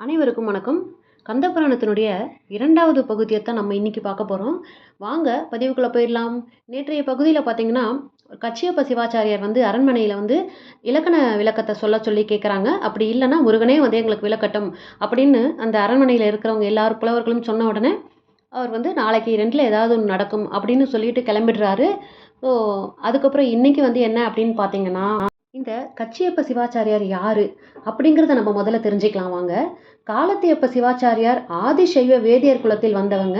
அனைவருக்கும் வணக்கம். கந்தபுராணத்தினுடைய இரண்டாவது பகுதியை தான் நம்ம இன்றைக்கி பார்க்க போகிறோம் வாங்க பதிவுக்குள்ளே போயிடலாம். நேற்றைய பகுதியில் பார்த்தீங்கன்னா கச்சியப்ப சிவாச்சாரியார் வந்து அரண்மனையில் வந்து இலக்கண விளக்கத்தை சொல்ல சொல்லி கேட்குறாங்க அப்படி இல்லைன்னா முருகனே வந்து எங்களுக்கு விளக்கட்டும் அப்படின்னு அந்த அரண்மனையில் இருக்கிறவங்க எல்லாரும் புலவர்களும் சொன்ன உடனே அவர் வந்து நாளைக்கு ரெண்டில் ஏதாவது ஒன்று நடக்கும் அப்படின்னு சொல்லிட்டு கிளம்பிடுறாரு. ஸோ அதுக்கப்புறம் இன்றைக்கி வந்து என்ன அப்படின்னு பார்த்தீங்கன்னா இந்த கச்சியப்ப சிவாச்சாரியார் யாரு அப்படிங்கிறத நம்ம முதல்ல தெரிஞ்சுக்கலாம் வாங்க. காலத்தியப்ப சிவாச்சாரியார் ஆதிசைவ வேதியர் குலத்தில் வந்தவங்க.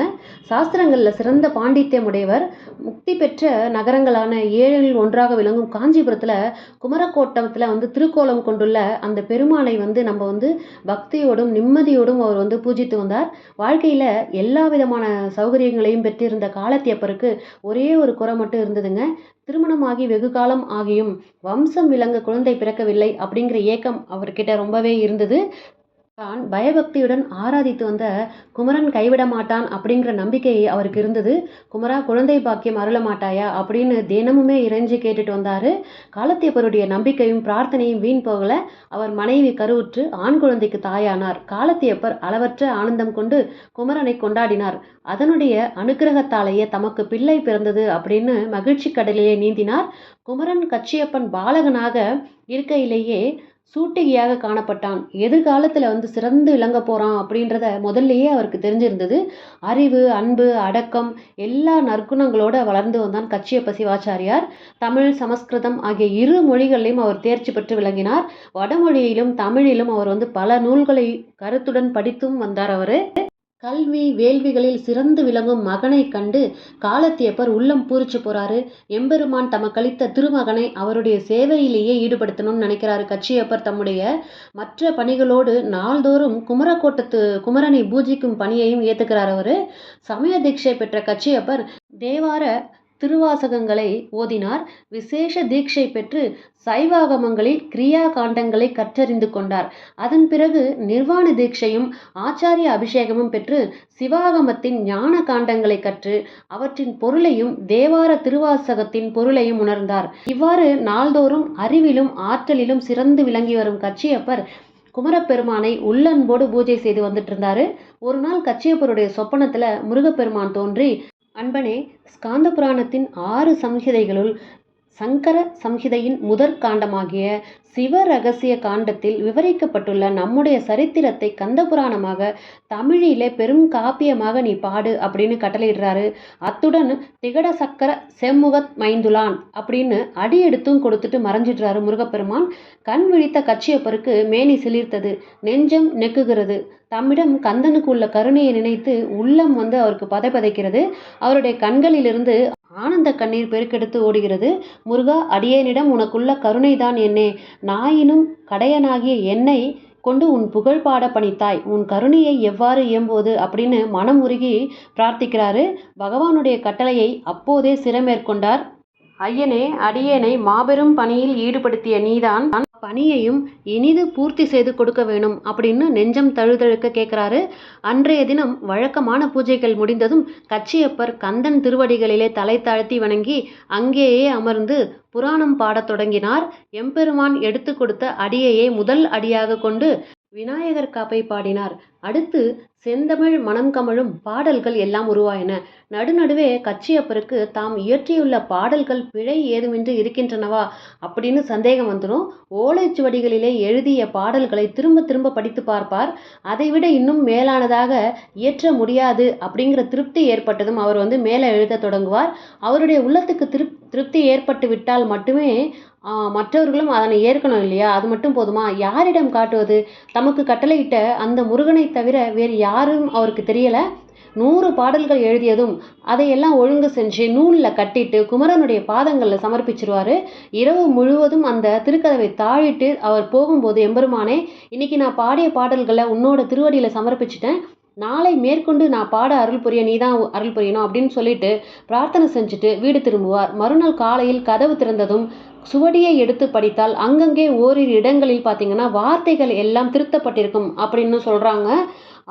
சாஸ்திரங்களில் சிறந்த பாண்டித்யம் உடையவர் முக்தி பெற்ற நகரங்களான ஏழில் ஒன்றாக விளங்கும் காஞ்சிபுரத்தில் குமரக்கோட்டத்தில் வந்து திருக்கோலம் கொண்டுள்ள அந்த பெருமாளை வந்து நம்ம வந்து பக்தியோடும் நிம்மதியோடும் அவர் வந்து பூஜித்து வந்தார். வாழ்க்கையில் எல்லா விதமான சௌகரியங்களையும் பெற்றிருந்த காலத்தியப்பருக்கு ஒரே ஒரு குறை மட்டும் இருந்ததுங்க. திருமணமாகி வெகு காலம் ஆகியும் வம்சம் விளங்க குழந்தை பிறக்கவில்லை அப்படிங்கிற ஏக்கம் அவர்கிட்ட ரொம்பவே இருந்தது. தான் பயபக்தியுடன் ஆராதித்து வந்த குமரன் கைவிட மாட்டான் அப்படிங்கிற நம்பிக்கை அவருக்கு இருந்தது. குமரா குழந்தை பாக்கியம் அருள மாட்டாயா அப்படின்னு தினமுமே இறைஞ்சி கேட்டுட்டு வந்தாரு. காலத்தியப்பருடைய நம்பிக்கையும் பிரார்த்தனையும் வீண் போகல. அவர் மனைவி கருவுற்று ஆண் குழந்தைக்கு தாயானார். காலத்தியப்பர் அளவற்ற ஆனந்தம் கொண்டு குமரனை கொண்டாடினார். அதனுடைய அனுக்கிரகத்தாலேயே தமக்கு பிள்ளை பிறந்தது அப்படின்னு மகிழ்ச்சி கடலிலே நீந்தினார். குமரன் கச்சியப்பன் பாலகனாக இருக்கையிலேயே சூட்டிகையாக காணப்பட்டான். எதிர்காலத்தில் வந்து சிறந்து விளங்க போகிறான் அப்படின்றத முதல்லையே அவருக்கு தெரிஞ்சிருந்தது. அறிவு அன்பு அடக்கம் எல்லா நற்குணங்களோட வளர்ந்து வந்தான் கச்சியப்ப சிவாச்சாரியார் தமிழ் சமஸ்கிருதம் ஆகிய இரு மொழிகளிலும் அவர் தேர்ச்சி பெற்று விளங்கினார். வடமொழியிலும் தமிழிலும் அவர் வந்து பல நூல்களை கருத்துடன் படித்தும் வந்தார் அவர். கல்வி வேள்விகளில் சிறந்து விளங்கும் மகனை கண்டு காலத்தியப்பர் உள்ளம் பூரிச்சு போறாரு. எம்பெருமான் தமக்களித்த திருமகனை அவருடைய சேவையிலேயே ஈடுபடுத்தணும்னு நினைக்கிறாரு. கச்சியப்பர் தம்முடைய மற்ற பணிகளோடு நாள்தோறும் குமரக்கோட்டத்து குமரனை பூஜிக்கும் பணியையும் ஏத்துக்கிறார் அவரு. சமய தீட்சை பெற்ற கச்சியப்பர் தேவார திருவாசகங்களை ஓதினார். விசேஷ தீட்சை பெற்று சைவாகமங்களில் கிரியா காண்டங்களை கற்றறிந்து கொண்டார். அதன் பிறகு நிர்வாண தீட்சையும் ஆச்சாரிய அபிஷேகமும் பெற்று சிவாகமத்தின் ஞான காண்டங்களை கற்று அவற்றின் பொருளையும் தேவார திருவாசகத்தின் பொருளையும் உணர்ந்தார். இவ்வாறு நாள்தோறும் அறிவிலும் ஆற்றலிலும் சிறந்து விளங்கி வரும் கச்சியப்பர் குமரப்பெருமானை உள்ளன்போடு பூஜை செய்து வந்துட்டு இருந்தாரு ஒரு நாள் கச்சியப்பருடைய சொப்பனத்துல முருகப்பெருமான் தோன்றி அன்பனே ஸ்காந்த புராணத்தின் ஆறு சம்ஹிதைகளுள் சங்கர சம்ஹிதையின் முதற் காண்டமாகிய சிவ ரகசிய காண்டத்தில் விவரிக்கப்பட்டுள்ள நம்முடைய சரித்திரத்தை கந்த புராணமாக தமிழிலே பெரும் காப்பியமாக நீ பாடு அப்படின்னு கட்டளையிடுறாரு. அத்துடன் திகட சக்கர செம்முகத் மைந்துலான் அப்படின்னு அடி எடுத்தும் கொடுத்துட்டு மறைஞ்சிடுறாரு முருகப்பெருமான். கண் விழித்த கச்சியப்பருக்கு மேனி சிலிர்த்தது. நெஞ்சம் நெக்குகிறது. தம்மிடம் கந்தனுக்கு உள்ள கருணையை நினைத்து உள்ளம் வந்து அவருக்கு பதைப்பதைக்கிறது அவருடைய கண்களிலிருந்து ஆனந்த கண்ணீர் பெருக்கெடுத்து ஓடுகிறது. முருகா அடியேனிடம் உனக்குள்ள கருணைதான் என்னே. நாயினும் கடையனாகிய என்னை கொண்டு உன் புகழ் பாட பணித்தாய். உன் கருணையை எவ்வாறு இயம்போது அப்படின்னு மனம் உருகி பிரார்த்திக்கிறாரு. பகவானுடைய கட்டளையை அப்போதே சிறமேற்கொண்டார். ஐயனே அடியேனை மாபெரும் பணியில் ஈடுபடுத்திய நீதான் பணியையும் இனிது பூர்த்தி செய்து கொடுக்க வேணும் அப்படின்னு நெஞ்சம் தழுதழுக்க கேட்குறாரு. அன்றைய தினம் வழக்கமான பூஜைகள் முடிந்ததும் கச்சியப்பர் கந்தன் திருவடிகளிலே தலை தாழ்த்தி வணங்கி அங்கேயே அமர்ந்து புராணம் பாடத் தொடங்கினார். எம்பெருமான் எடுத்து கொடுத்த அடியையே முதல் அடியாக கொண்டு விநாயகர் காப்பை பாடினார். அடுத்து செந்தமிழ் மனம் கமழும் பாடல்கள் எல்லாம் உருவாயின. நடுநடுவே கச்சியப்பருக்கு தாம் இயற்றியுள்ள பாடல்கள் பிழை ஏதுமின்றி இருக்கின்றனவா அப்படின்னு சந்தேகம் வந்துடும் ஓலைச்சுவடிகளிலே எழுதிய பாடல்களை திரும்ப திரும்ப படித்து பார்ப்பார். அதைவிட இன்னும் மேலானதாக இயற்ற முடியாது அப்படிங்கிற திருப்தி ஏற்பட்டதும் அவர் வந்து மேலே எழுத தொடங்குவார். அவருடைய உள்ளத்துக்கு திருப்தி திருப்தி ஏற்பட்டு விட்டால் மட்டுமே மற்றவர்களும் அதனை ஏற்கணும் இல்லையா? அது மட்டும் போதுமா? யாரிடம் காட்டுவது? தமக்கு கட்டளையிட்ட அந்த முருகனை தவிர வேறு யாரும் அவருக்கு தெரியலை. நூறு பாடல்கள் எழுதியதும் அதையெல்லாம் ஒழுங்கு செஞ்சு நூலில் கட்டிட்டு குமரனுடைய பாதங்களில் சமர்ப்பிச்சிருவாரு. இரவு முழுவதும் அந்த திருக்கதவை தாழிட்டு அவர் போகும்போது எம்பெருமானே இன்னைக்கு நான் பாடிய பாடல்களை உன்னோட திருவடியில் சமர்ப்பிச்சிட்டேன். நாளை மேற்கொண்டு நான் பாட அருள் புரிய நீ தான் அருள் புரியணும் அப்படின்னு சொல்லிட்டு பிரார்த்தனை செஞ்சுட்டு வீடு திரும்புவார். மறுநாள் காலையில் கதவு திறந்ததும் சுவடியை எடுத்து படித்தால் அங்கங்கே ஓரிரு இடங்களில் பார்த்தீங்கன்னா வார்த்தைகள் எல்லாம் திருத்தப்பட்டிருக்கும் அப்படின்னு சொல்கிறாங்க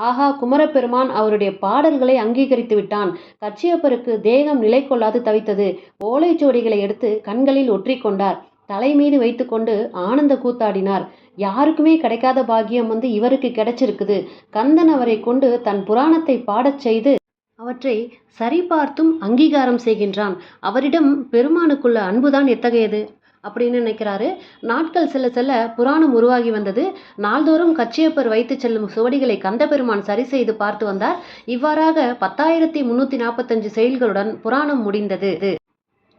ஆஹா குமரப்பெருமான் அவருடைய பாடல்களை அங்கீகரித்து விட்டான். கச்சியப்பருக்கு தேகம் நிலை கொள்ளாது தவித்தது. ஓலைச்சுவடிகளை எடுத்து கண்களில் ஒற்றிக்கொண்டார் தலை மீது வைத்துக்கொண்டு ஆனந்த கூத்தாடினார். யாருக்குமே கிடைக்காத பாக்கியம் வந்து இவருக்கு கிடைச்சிருக்குது. கந்தன் அவரை கொண்டு தன் புராணத்தை பாடச் செய்து அவற்றை சரிபார்த்தும் அங்கீகாரம் செய்கின்றான். அவரிடம் பெருமானுக்குள்ள அன்புதான் எத்தகையது? அப்படின்னு நினைக்கிறாரு. நாட்கள் செல்ல செல்ல புராணம் உருவாகி வந்தது. நாள்தோறும் கச்சியப்பர் வைத்து செல்லும் சுவடிகளை கந்தபெருமான் சரி செய்து பார்த்து வந்தார். இவ்வாறாக பத்தாயிரத்தி முன்னூற்றி நாற்பத்தஞ்சு செயல்களுடன் புராணம் முடிந்தது.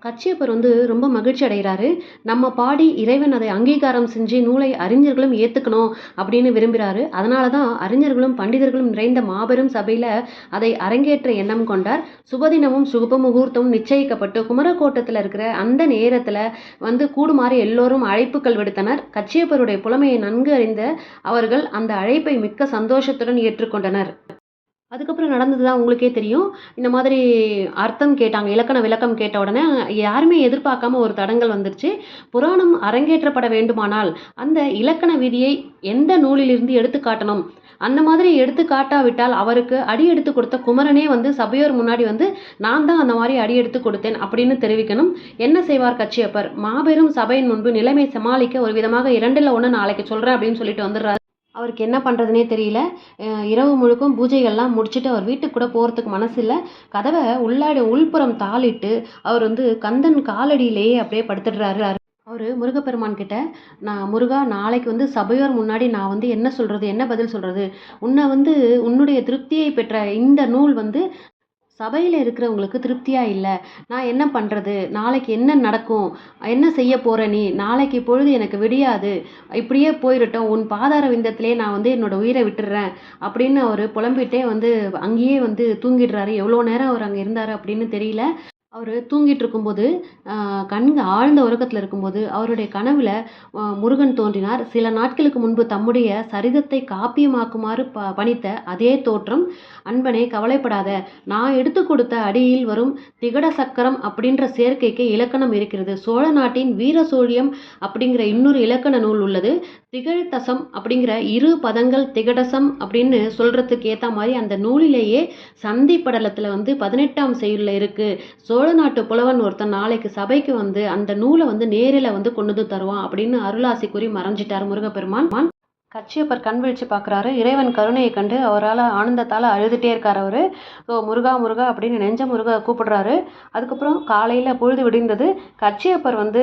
கச்சியப்பர் வந்து ரொம்ப மகிழ்ச்சி அடைகிறாரு. நம்ம பாடி இறைவன் அதை அங்கீகாரம் செஞ்சு நூலை அறிஞர்களும் ஏற்றுக்கணும் அப்படின்னு விரும்புகிறாரு. அதனால தான் அறிஞர்களும் பண்டிதர்களும் நிறைந்த மாபெரும் சபையில் அதை அரங்கேற்ற எண்ணம் கொண்டார். சுபதினமும் சுப முகூர்த்தமும் நிச்சயிக்கப்பட்டு குமரக்கோட்டத்தில் இருக்கிற அந்த நேரத்தில் வந்து கூடுமாறு எல்லோரும் அழைப்புகள் விடுத்தனர். கச்சியப்பருடைய புலமையை நன்கு அறிந்த அவர்கள் அந்த அழைப்பை மிக்க சந்தோஷத்துடன் ஏற்றுக்கொண்டனர். அதுக்கப்புறம் நடந்தது தான் உங்களுக்கே தெரியும். இந்த மாதிரி அர்த்தம் கேட்டாங்க இலக்கண விளக்கம் கேட்ட உடனே யாருமே எதிர்பார்க்காம ஒரு தடங்கல் வந்துருச்சு. புராணம் அரங்கேற்றப்பட வேண்டுமானால் அந்த இலக்கண விதியை எந்த நூலிலிருந்து எடுத்து காட்டணும்? அந்த மாதிரி எடுத்து காட்டாவிட்டால் அவருக்கு அடி எடுத்து கொடுத்த குமரனே வந்து சபையோர் முன்னாடி வந்து நான் தான் அந்த மாதிரி அடி எடுத்து கொடுத்தேன் அப்படின்னு தெரிவிக்கணும். என்ன செய்வார் கச்சியப்பர்? மாபெரும் சபையின் முன்பு நிலைமை சமாளிக்க ஒரு விதமாக இரண்டில் ஒன்று நாளைக்கு சொல்கிறேன் அப்படின்னு சொல்லிட்டு வந்துடுறாரு. அவருக்கு என்ன பண்ணுறதுனே தெரியல. இரவு முழுக்கும் பூஜைகள்லாம் முடிச்சுட்டு அவர் வீட்டுக்கு கூட போகிறதுக்கு மனசு இல்லை கதவை உள்ளாடி உள்புறம் தாளிட்டு அவர் வந்து கந்தன் காலடியிலேயே அப்படியே படுத்துடுறாரு. அவர் முருகப்பெருமான் கிட்ட நான் முருகா நாளைக்கு வந்து சபையோர் முன்னாடி நான் வந்து என்ன சொல்கிறது என்ன பதில் சொல்கிறது உன்னை வந்து உன்னுடைய திருப்தியை பெற்ற இந்த நூல் வந்து சபையில் இருக்கிறவங்களுக்கு திருப்தியாக இல்லை. நான் என்ன பண்ணுறது நாளைக்கு என்ன நடக்கும்? என்ன செய்ய போகிற நீ? நாளைக்கு பொழுது எனக்கு விடியாது. இப்படியே போயிடட்டும். உன் பாதார விந்தத்திலே நான் வந்து என்னோடய உயிரை விட்டுடுறேன் அப்படின்னு அவர் புலம்பிட்டே வந்து அங்கேயே வந்து தூங்கிடுறாரு. எவ்வளோ நேரம் அவர் அங்கே இருந்தார் அப்படின்னு தெரியல. அவர் தூங்கிட்டு இருக்கும்போது ஆஹ், ஆழ்ந்த உறக்கத்தில் இருக்கும்போது அவருடைய கனவில் முருகன் தோன்றினார். சில நாட்களுக்கு முன்பு தம்முடைய சரிதத்தை காப்பியமாக்குமாறு ப பணித்த அதே தோற்றம் அன்பனே கவலைப்படாத நான் எடுத்து கொடுத்த அடியில் வரும் திகட சக்கரம் அப்படின்ற சேர்க்கைக்கு இலக்கணம் இருக்கிறது. சோழ நாட்டின் வீர சோழியம் அப்படிங்கிற இன்னொரு இலக்கண நூல் உள்ளது. திகழ்தசம் அப்படிங்கிற இரு பதங்கள் திகடசம் அப்படின்னு சொல்கிறதுக்கு ஏற்ற மாதிரி அந்த நூலிலேயே சந்தி படலத்தில் வந்து பதினெட்டாம் செயலில் இருக்குது சோ சோழ நாட்டு புலவன் ஒருத்தன் நாளைக்கு சபைக்கு வந்து அந்த நூலை வந்து நேரில் வந்து கொண்டு வந்து தருவான் அப்படின்னு அருளாசி கூறி மறைஞ்சிட்டார் முருகப்பெருமான். கச்சியப்பர் கண் விழிச்சு பார்க்குறாரு இறைவன் கருணையை கண்டு அவரால் ஆனந்தத்தால் அழுதுகிட்டே இருக்கார் அவர். ஸோ முருகா முருகா அப்படின்னு நெஞ்ச முருகா கூப்பிடுறாரு. அதுக்கப்புறம் காலையில் பொழுது விடிந்தது. கச்சியப்பர் வந்து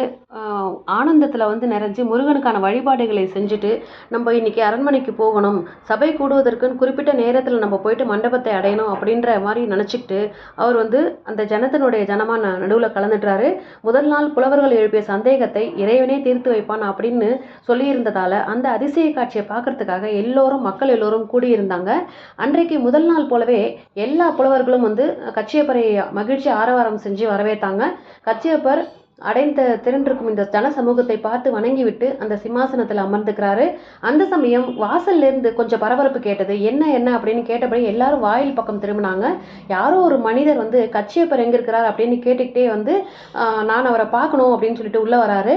ஆனந்தத்தில் வந்து நிறைஞ்சு முருகனுக்கான வழிபாடுகளை செஞ்சுட்டு நம்ம இன்னைக்கு அரண்மனைக்கு போகணும். சபை கூடுவதற்குன்னு குறிப்பிட்ட நேரத்தில் நம்ம போயிட்டு மண்டபத்தை அடையணும் அப்படின்ற மாதிரி நினச்சிக்கிட்டு அவர் வந்து அந்த ஜனத்தினுடைய ஜனமாக நடுவில் கலந்துட்டாரு. முதல் நாள் புலவர்கள் எழுப்பிய சந்தேகத்தை இறைவனே தீர்த்து வைப்பான் அப்படின்னு சொல்லியிருந்ததால் அந்த அதிசய காட்சி காட்சியை பார்க்கறதுக்காக எல்லோரும் மக்கள் எல்லோரும் கூடியிருந்தாங்க. அன்றைக்கு முதல் நாள் போலவே எல்லா புலவர்களும் வந்து கச்சியப்பரை மகிழ்ச்சி ஆரவாரம் செஞ்சு வரவேற்றாங்க கச்சியப்பர் அடைந்த திரண்டிருக்கும் இந்த ஜன சமூகத்தை பார்த்து வணங்கிவிட்டு அந்த சிம்மாசனத்தில் அமர்ந்துக்கிறாரு. அந்த சமயம் வாசல்ல இருந்து கொஞ்சம் பரபரப்பு கேட்டது என்ன என்ன? அப்படின்னு கேட்டபடி எல்லாரும் வாயில் பக்கம் திரும்பினாங்க. யாரோ ஒரு மனிதர் வந்து கச்சியப்பர் எங்க இருக்கிறார்? அப்படின்னு கேட்டுக்கிட்டே வந்து நான் அவரை பார்க்கணும் அப்படின்னு சொல்லிட்டு உள்ள வராரு.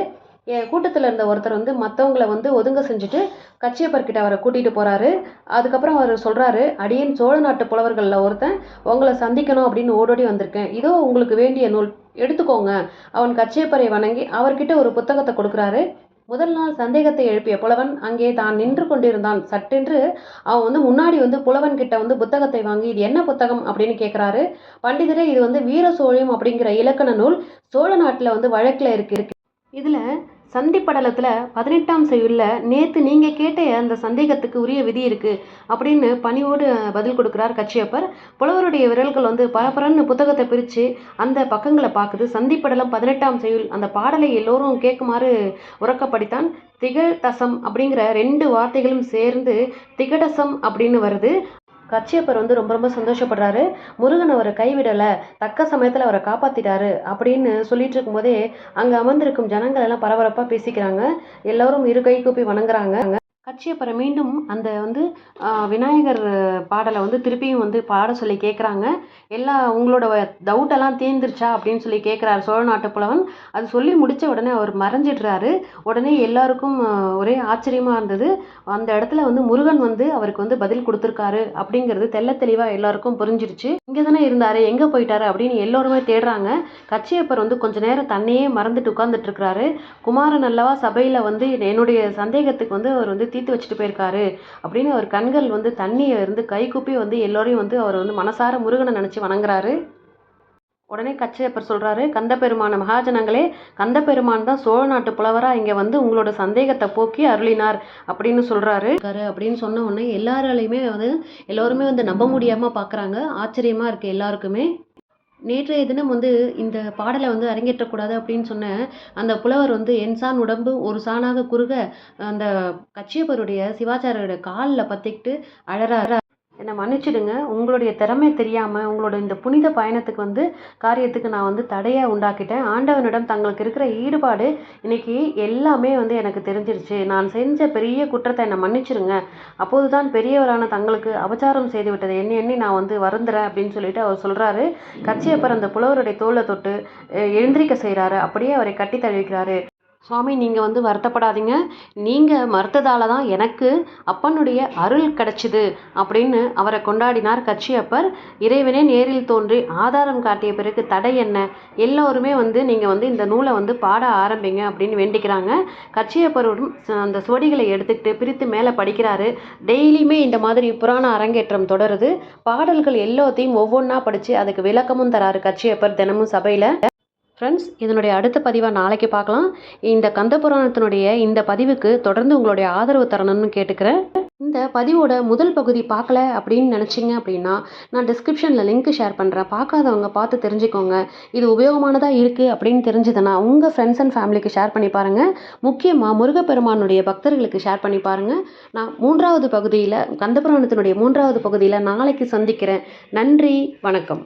கூட்டத்தில் இருந்த ஒருத்தர் வந்து மற்றவங்கள வந்து ஒதுங்க செஞ்சுட்டு கச்சியப்பர்கிட்ட அவரை கூட்டிகிட்டு போகிறாரு அதுக்கப்புறம் அவர் சொல்கிறாரு அடியேன் சோழ நாட்டு புலவர்களில் ஒருத்தன் உங்களை சந்திக்கணும் அப்படின்னு ஓடோடி வந்திருக்கேன். இதோ உங்களுக்கு வேண்டிய நூல் எடுத்துக்கோங்க. அவன் கச்சியப்பரை வணங்கி அவர்கிட்ட ஒரு புத்தகத்தை கொடுக்குறாரு. முதல் நாள் சந்தேகத்தை எழுப்பிய புலவன் அங்கே தான் நின்று கொண்டிருந்தான். சட்டென்று அவன் வந்து முன்னாடி வந்து புலவன் கிட்ட வந்து புத்தகத்தை வாங்கி இது என்ன புத்தகம்? அப்படின்னு கேட்குறாரு பண்டிதரே இது வந்து வீர சோழியம் அப்படிங்கிற இலக்கண நூல் சோழ நாட்டில் வந்து வழக்கில் இருக்கு இருக்கு. இதில் சந்திப்படலத்தில் பதினெட்டாம் செய்யுள்ள நேற்று நீங்கள் கேட்ட அந்த சந்தேகத்துக்கு உரிய விதி இருக்குது அப்படின்னு பணிவோடு பதில் கொடுக்குறார் கச்சியப்பர் புலவருடைய விரல்கள் வந்து பரபரன்னு புத்தகத்தை பிரித்து அந்த பக்கங்களை பார்க்குது. சந்திப்படலம் பதினெட்டாம் செய்யுள் அந்த பாடலை எல்லோரும் கேட்குமாறு உறக்கப்படித்தான் திகழ்தசம் அப்படிங்கிற ரெண்டு வார்த்தைகளும் சேர்ந்து திகடசம் அப்படின்னு வருது. கச்சியப்பர் வந்து ரொம்ப ரொம்ப சந்தோஷப்படுறாரு. முருகன் அவரை கைவிடலை தக்க சமயத்தில் அவரை காப்பாத்திட்டாரு அப்படின்னு சொல்லிட்டு இருக்கும்போதே அங்கே அமர்ந்திருக்கும் ஜனங்கள் எல்லாம் பரபரப்பாக பேசிக்கிறாங்க. எல்லோரும் இரு கை கூப்பி வணங்குறாங்க. கச்சியப்பரை மீண்டும் அந்த வந்து விநாயகர் பாடலை வந்து திருப்பியும் வந்து பாட சொல்லி கேட்குறாங்க எல்லா உங்களோட டவுட்டெல்லாம் தீர்ந்துருச்சா அப்படின்னு சொல்லி கேட்குறாரு சோழ நாட்டு புலவன். அது சொல்லி முடித்த உடனே அவர் மறைஞ்சிடுறாரு. உடனே எல்லாருக்கும் ஒரே ஆச்சரியமாக இருந்தது. அந்த இடத்துல வந்து முருகன் வந்து அவருக்கு வந்து பதில் கொடுத்துருக்காரு அப்படிங்கிறது தெள்ள தெளிவாக எல்லாருக்கும் புரிஞ்சிருச்சு. இங்கே தானே இருந்தார் எங்கே போயிட்டாரு அப்படின்னு எல்லோருமே தேடுறாங்க. கச்சியப்பர் வந்து கொஞ்ச நேரம் தன்னையே மறந்துட்டு உட்காந்துட்டு இருக்கிறாரு. குமாரன் அல்லவா சபையில் வந்து என்னுடைய சந்தேகத்துக்கு வந்து அவர் வந்து தீர்த்து வச்சுட்டு போயிருக்காரு. அப்படின்னு அவர் கண்கள் வந்து தண்ணியை இருந்து கைகூப்பி வந்து எல்லோரையும் வந்து அவர் வந்து மனசார முருகனை நினச்சி வணங்குறாரு. உடனே கச்சையப்பர் சொல்கிறாரு கந்தபெருமான மகாஜனங்களே கந்தபெருமான் தான் சோழ நாட்டு புலவராக இங்கே வந்து உங்களோட சந்தேகத்தை போக்கி அருளினார் அப்படின்னு சொல்கிறாரு அப்படின்னு சொன்ன உடனே எல்லாராலையுமே வந்து எல்லோருமே வந்து நம்ப முடியாமல் பார்க்குறாங்க ஆச்சரியமாக இருக்குது எல்லாருக்குமே. நேற்றைய தினம் வந்து இந்த பாடலை வந்து அரங்கேற்றக்கூடாது அப்படின்னு சொன்ன அந்த புலவர் வந்து என் சான் உடம்பு ஒரு சாணாக குறுக அந்த கச்சியப்பருடைய சிவாச்சாரியோட காலில் பற்றிக்கிட்டு அழறாரு. என்னை மன்னிச்சிடுங்க. உங்களுடைய திறமை தெரியாமல் உங்களோட இந்த புனித பயணத்துக்கு வந்து காரியத்துக்கு நான் வந்து தடையாக உண்டாக்கிட்டேன். ஆண்டவனிடம் தங்களுக்கு இருக்கிற ஈடுபாடு இன்னைக்கு எல்லாமே வந்து எனக்கு தெரிஞ்சிருச்சு. நான் செஞ்ச பெரிய குற்றத்தை என்னை மன்னிச்சிடுங்க அப்போது தான் பெரியவரான தங்களுக்கு அபச்சாரம் செய்து விட்டது. எண்ணி எண்ணி நான் வந்து வருந்துறேன் அப்படின்னு சொல்லிட்டு அவர் சொல்கிறாரு கச்சியப்பர் அந்த புலவருடைய தோலை தொட்டு எழுந்திரிக்க செய்கிறாரு அப்படியே அவரை கட்டி தழுவிக்கிறாரு. சுவாமி நீங்கள் வந்து வருத்தப்படாதீங்க. நீங்கள் மறுத்ததால தான் எனக்கு அப்பனுடைய அருள் கிடச்சிது அப்படின்னு அவரை கொண்டாடினார் கச்சியப்பர். இறைவனே நேரில் தோன்றி ஆதாரம் காட்டிய பிறகு தடை என்ன? எல்லோருமே வந்து நீங்கள் வந்து இந்த நூலை வந்து பாட ஆரம்பிங்க அப்படின்னு வேண்டிக்கிறாங்க. கச்சியப்பரும் ச- அந்த சுவடிகளை எடுத்துக்கிட்டு பிரித்து மேலே படிக்கிறாரு. டெய்லியுமே இந்த மாதிரி புராண அரங்கேற்றம் தொடருது. பாடல்கள் எல்லாத்தையும் ஒவ்வொன்றா படித்து அதுக்கு விளக்கமும் தராரு கச்சியப்பர் தினமும் சபையில். ஃப்ரெண்ட்ஸ் இதனுடைய அடுத்த பதிவாக நாளைக்கு பார்க்கலாம். இந்த கந்த புராணத்தினுடைய இந்த பதிவுக்கு தொடர்ந்து உங்களுடைய ஆதரவு தரணும்னு கேட்டுக்கிறேன். இந்த பதிவோட முதல் பகுதி பார்க்கல அப்படின்னு நினச்சிங்க அப்படின்னா நான் டிஸ்கிரிப்ஷனில் லிங்க் ஷேர் பண்ணுறேன் பார்க்காதவங்க பார்த்து தெரிஞ்சுக்கோங்க. இது உபயோகமானதாக இருக்குது அப்படின்னு தெரிஞ்சதுன்னா உங்கள் ஃப்ரெண்ட்ஸ் அண்ட் ஃபேமிலிக்கு ஷேர் பண்ணி பாருங்கள் முக்கியமாக முருகப்பெருமானுடைய பக்தர்களுக்கு ஷேர் பண்ணி பாருங்கள் நான் மூன்றாவது பகுதியில் கந்தபுராணத்தினுடைய மூன்றாவது பகுதியில் நாளைக்கு சந்திக்கிறேன். நன்றி வணக்கம்.